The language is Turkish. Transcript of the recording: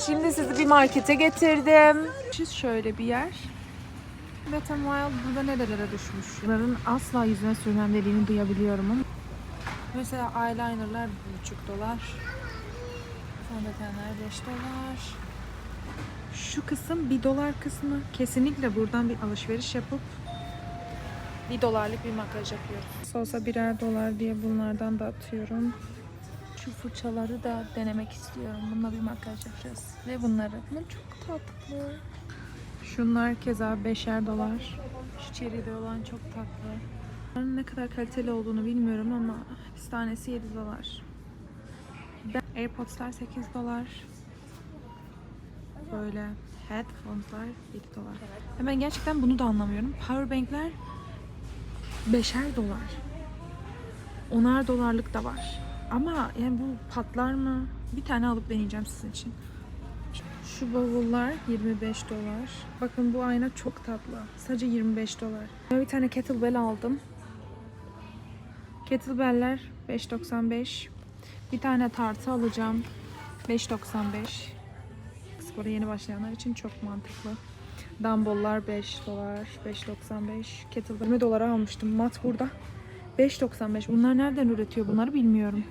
Şimdi sizi bir markete getirdim. Şöyle bir yer. Wet n Wild burada nerelere düşmüş? Bunların asla yüzüne sürmem dediğini duyabiliyorum ama. Mesela eyelinerlar 1,5 dolar. Fondötenler 5 dolar. Şu kısım 1 dolar kısmı. Kesinlikle buradan bir alışveriş yapıp 1 dolarlık bir makyaj yapıyoruz. Olsa birer dolar diye bunlardan da atıyorum. Şu fırçaları da denemek istiyorum. Bununla bir makyaj yapacağız. Ve bunları. Bunlar çok tatlı. Şunlar keza beşer dolar. Şu çeride olan çok tatlı. Bunların ne kadar kaliteli olduğunu bilmiyorum ama bir tanesi 7 dolar. Ben AirPods'lar 8 dolar. Böyle headphones'lar 7 dolar. Ben gerçekten bunu da anlamıyorum. Powerbank'ler beşer dolar. Onar dolarlık da var. Ama yani bu patlar mı? Bir tane alıp deneyeceğim sizin için. Şu bavullar 25 dolar. Bakın bu ayna çok tatlı. Sadece 25 dolar. Ben bir tane kettlebell aldım. Kettlebell'ler 5.95. Bir tane tartı alacağım. 5.95. Spora yeni başlayanlar için çok mantıklı. Dumbbell'lar 5 dolar, 5.95. Kettlebell 20 dolara almıştım. Mat burada. 5.95. Bunlar nereden üretiyor bunları bilmiyorum.